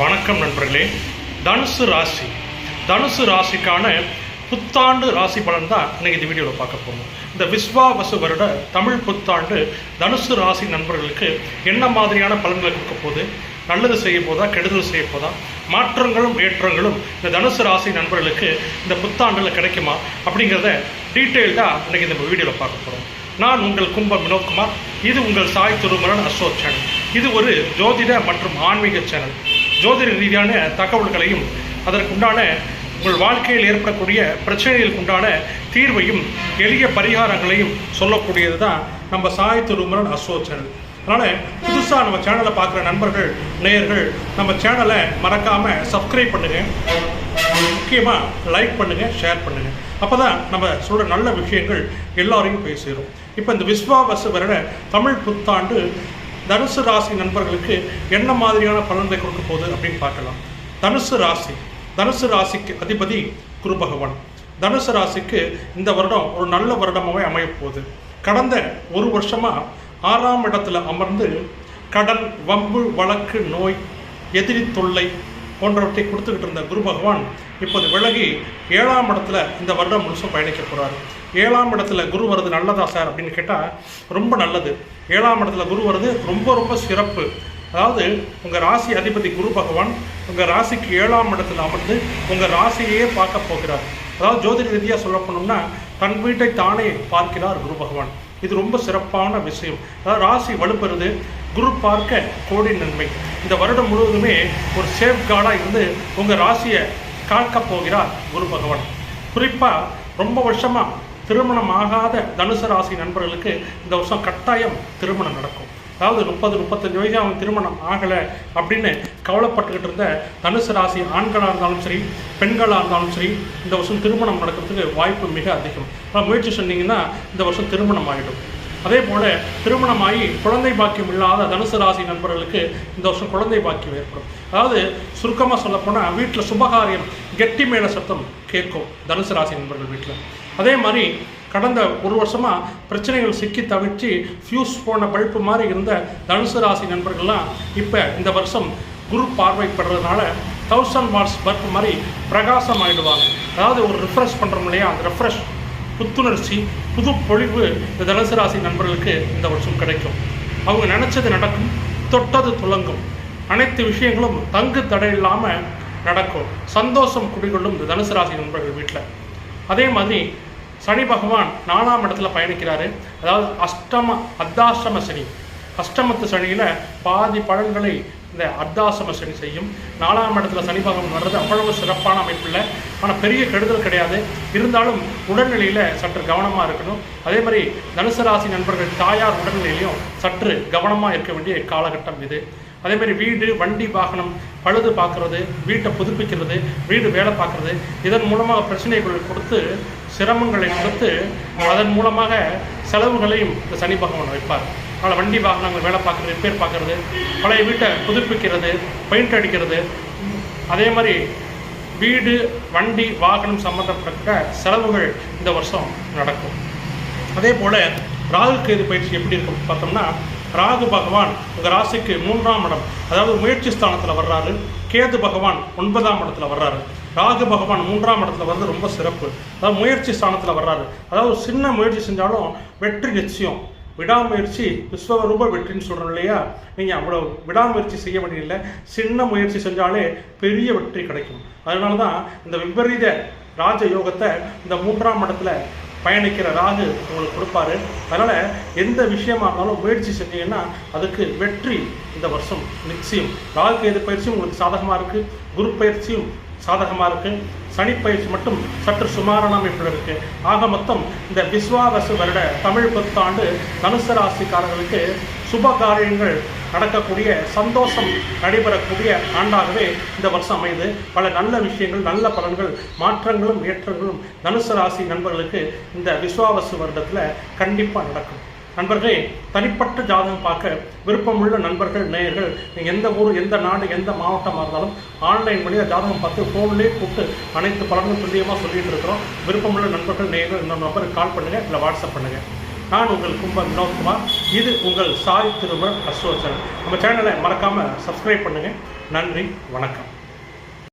வணக்கம் நண்பர்களே. தனுசு ராசி. தனுசு ராசிக்கான புத்தாண்டு ராசி பலன் தான் இன்னைக்கு இந்த வீடியோவில் பார்க்க போகிறோம் இந்த விஸ்வாவசு வருட தமிழ் புத்தாண்டு தனுசு ராசி நண்பர்களுக்கு என்ன மாதிரியான பலன்களை கொடுக்க போகுது? நல்லது செய்ய போதா கெடுதல் செய்ய போதா? மாற்றங்களும் ஏற்றங்களும் இந்த தனுசு ராசி நண்பர்களுக்கு இந்த புத்தாண்டில் கிடைக்குமா? அப்படிங்கிறத டீட்டெயில்டாக இன்றைக்கி இந்த வீடியோவில் பார்க்க போகிறோம் நான் உங்கள் கும்பம் வினோத்குமார். இது உங்கள் சாய் திருமரன் அசோக் சேனல். இது ஒரு ஜோதிட மற்றும் ஆன்மீக சேனல். ஜோதிட ரீதியான தகவல்களையும் அதற்குண்டான உங்கள் வாழ்க்கையில் ஏற்படக்கூடிய பிரச்சனைகளுக்கு உண்டான தீர்வையும் எளிய பரிகாரங்களையும் சொல்லக்கூடியது தான் நம்ம சாய் திருமரன் அசோக் சேனல். அதனால் புதுசாக நம்ம சேனலை பார்க்குற நண்பர்கள் நேயர்கள் நம்ம சேனலை மறக்காமல் சப்ஸ்கிரைப் பண்ணுங்கள் முக்கியமாக லைக் பண்ணுங்கள் ஷேர் பண்ணுங்கள் அப்போ தான் நம்ம சொல்கிற நல்ல விஷயங்கள் எல்லாரையும் போய் சேரும் இப்போ இந்த விஸ்வாவசு வருட தமிழ் புத்தாண்டு தனுசு ராசி நண்பர்களுக்கு என்ன மாதிரியான பலன்களை கொடுக்க போகுது அப்படின்னு பார்க்கலாம். தனுசு ராசி தனுசு ராசிக்கு அதிபதி குரு பகவான். தனுசு ராசிக்கு இந்த வருடம் ஒரு நல்ல வருடமாகவே அமையப்போகுது கடந்த ஒரு வருஷமாக ஆறாம் இடத்துல அமர்ந்து கடன் வம்பு வழக்கு நோய் எதிரி தொல்லை போன்றவற்றை கொடுத்துக்கிட்டு இருந்த குரு பகவான் இப்போது விலகி ஏழாம் இடத்துல இந்த வருடம் முழுசும் பயணிக்க போகிறார் ஏழாம் இடத்துல குரு வருது நல்லதா சார் அப்படின்னு கேட்டால் ரொம்ப நல்லது. ஏழாம் இடத்துல குரு வருது ரொம்ப ரொம்ப சிறப்பு. அதாவது உங்கள் ராசி அதிபதி குரு பகவான் உங்கள் ராசிக்கு ஏழாம் இடத்துல அமர்ந்து உங்கள் ராசியையே பார்க்க போகிறார். அதாவது ஜோதிட ரீதியாக சொல்ல போனோம்னா தன் வீட்டை தானே பார்க்கிறார் குரு பகவான். இது ரொம்ப சிறப்பான விஷயம். அதாவது ராசி வலுப்பெறுது குரு பார்க்க கோடி நன்மை. இந்த வருடம் முழுவதுமே ஒரு சேஃப்கார்டாக இருந்து உங்கள் ராசியை காக்க போகிறார் குரு பகவான். குறிப்பாக ரொம்ப வருஷமாக திருமணம் ஆகாத தனுசு ராசி நண்பர்களுக்கு இந்த வருஷம் கட்டாயம் திருமணம் நடக்கும். அதாவது முப்பது முப்பத்தஞ்சு வயசு அவங்க திருமணம் ஆகலை அப்படின்னு கவலைப்பட்டுக்கிட்டு இருந்த தனுசு ராசி ஆண்களாக இருந்தாலும் சரி பெண்களாக இருந்தாலும் சரி இந்த வருஷம் திருமணம் நடக்கிறதுக்கு வாய்ப்பு மிக அதிகம். முயற்சி சொன்னீங்கன்னா இந்த வருஷம் திருமணம் ஆகிடும் அதே போல் திருமணமாகி குழந்தை பாக்கியம் இல்லாத தனுசு ராசி நண்பர்களுக்கு இந்த வருஷம் குழந்தை பாக்கியம் ஏற்படும். அதாவது சுருக்கமாக சொல்லப்போனால் வீட்டில் சுபகாரியம் கெட்டி மேல சத்தம் கேட்கும் தனுசு ராசி நண்பர்கள் வீட்டில். அதே மாதிரி கடந்த ஒரு வருஷமாக பிரச்சனைகள் சிக்கி தவிச்சு ஃபியூஸ் போன பல்பு மாதிரி இருந்த தனுசு ராசி நண்பர்கள்லாம் இப்போ இந்த வருஷம் குரு பார்வைப்படுறதுனால தௌசண்ட் வாட்ஸ் பல்ப் மாதிரி பிரகாசம் ஆகிடுவாங்க அதாவது ஒரு ரிஃப்ரெஷ் பண்ணுறோம் இல்லையா? அந்த ரெஃப்ரெஷ் புத்துணர்ச்சி புது பொழிவு இந்த தனுசு ராசி நண்பர்களுக்கு இந்த வருஷம் கிடைக்கும். அவங்க நினச்சது நடக்கும் தொட்டது துலங்கும். அனைத்து விஷயங்களும் தங்கு தடை இல்லாமல் நடக்கும். சந்தோஷம் குடிகொள்ளும் இந்த தனுசு ராசி நண்பர்கள் வீட்டில் அதே மாதிரி சனி பகவான் நாலாம் இடத்துல பயணிக்கிறாரு. அதாவது அஷ்டம அர்த்தாஷ்டம சனி. அஷ்டமத்து சனியில் பாதி பழங்களை இந்த அர்த்தாசம சனி செய்யும். நாலாம் இடத்துல சனி பகவான் வர்றது அவ்வளவு சிறப்பான அமைப்பில் ஆனால் பெரிய கெடுதல் கிடையாது. இருந்தாலும் உடல்நிலையில் சற்று கவனமாக இருக்கணும். அதே மாதிரி தனுசு ராசி நண்பர்கள் தாயார் உடல்நிலையிலையும் சற்று கவனமாக இருக்க வேண்டிய காலகட்டம் இது. அதே மாதிரி வீடு வண்டி வாகனம் பழுது பார்க்குறது வீட்டை புதுப்பிக்கிறது வீடு வேலை பார்க்குறது இதன் மூலமாக பிரச்சனைகள் கொடுத்து சிரமங்களை கொடுத்து அதன் மூலமாக செலவுகளையும் இந்த சனி பகவான் வைப்பார். பல வண்டி வாகனங்கள் வேலை பார்க்குறது ரிப்பேர் பார்க்குறது பழைய வீட்டை புதுப்பிக்கிறது பெயிண்ட் அடிக்கிறது. அதே மாதிரி வீடு வண்டி வாகனம் சம்மந்தப்பட்ட செலவுகள் இந்த வருஷம் நடக்கும். அதே போல் ராகு கேது பயிற்சி எப்படி இருக்கும் பார்த்தோம்னா ராகு பகவான் உங்கள் ராசிக்கு மூன்றாம் இடம் அதாவது முயற்சி ஸ்தானத்தில் வர்றாரு. கேது பகவான் ஒன்பதாம் இடத்துல வர்றாரு. ராகு பகவான் மூன்றாம் இடத்துல வந்து ரொம்ப சிறப்பு. அதாவது முயற்சி ஸ்தானத்தில் வர்றாரு. அதாவது சின்ன முயற்சி செஞ்சாலும் வெற்றி நிச்சயம். விடாமுயற்சி விஸ்வரூப வெற்றின்னு சொல்கிறோம் இல்லையா? நீங்கள் அவ்வளோ விடாமுயற்சி செய்ய வேண்டியதில்லை. சின்ன முயற்சி செஞ்சாலே பெரிய வெற்றி கிடைக்கும். அதனால தான் இந்த விபரீத ராஜ யோகத்தை இந்த மூன்றாம் இடத்துல பயணிக்கிற ராகு உங்களுக்கு கொடுப்பாரு. அதனால் எந்த விஷயமா இருந்தாலும் முயற்சி செஞ்சீங்கன்னா அதுக்கு வெற்றி இந்த வருஷம் நிச்சயம். ராகு கேது பயிற்சியும் உங்களுக்கு சாதகமாக இருக்குது குரு பயிற்சியும் சாதகமாக இருக்குது சனிப்பயிற்சி மட்டும் சற்று சுமாரான அமைப்பில் இருக்குது ஆக மொத்தம் இந்த விஸ்வாவசு வருட தமிழ் புத்தாண்டு தனுசு ராசிக்காரர்களுக்கு சுப காரியங்கள் நடக்கக்கூடிய சந்தோஷம் நடைபெறக்கூடிய ஆண்டாகவே இந்த வருஷம் அமைது பல நல்ல விஷயங்கள் நல்ல பலன்கள் மாற்றங்களும் ஏற்றங்களும் தனுசு ராசி நண்பர்களுக்கு இந்த விஸ்வாவசு வருடத்தில் கண்டிப்பாக நடக்கும். நண்பர்களே தனிப்பட்ட ஜாதகம் பார்க்க விருப்பமுள்ள நண்பர்கள் நேயர்கள் நீங்கள் எந்த ஊர் எந்த நாடு எந்த மாவட்டமாக இருந்தாலும் ஆன்லைன் வழியாக ஜாதகம் பார்த்து ஃபோன்லேயே கூப்பிட்டு அனைத்து பலனும் துல்லியமாக சொல்லிட்டு இருக்கிறோம். விருப்பமுள்ள நண்பர்கள் நேயர்கள் இந்த நம்பருக்கு கால் பண்ணுங்கள் இல்லை வாட்ஸ்அப் பண்ணுங்கள் நான் உங்கள் கும்ப வினோத்குமார். இது உங்கள் சாய் திருமர் அசோசன் நம்ம சேனலை மறக்காமல் சப்ஸ்கிரைப் பண்ணுங்கள் நன்றி வணக்கம்.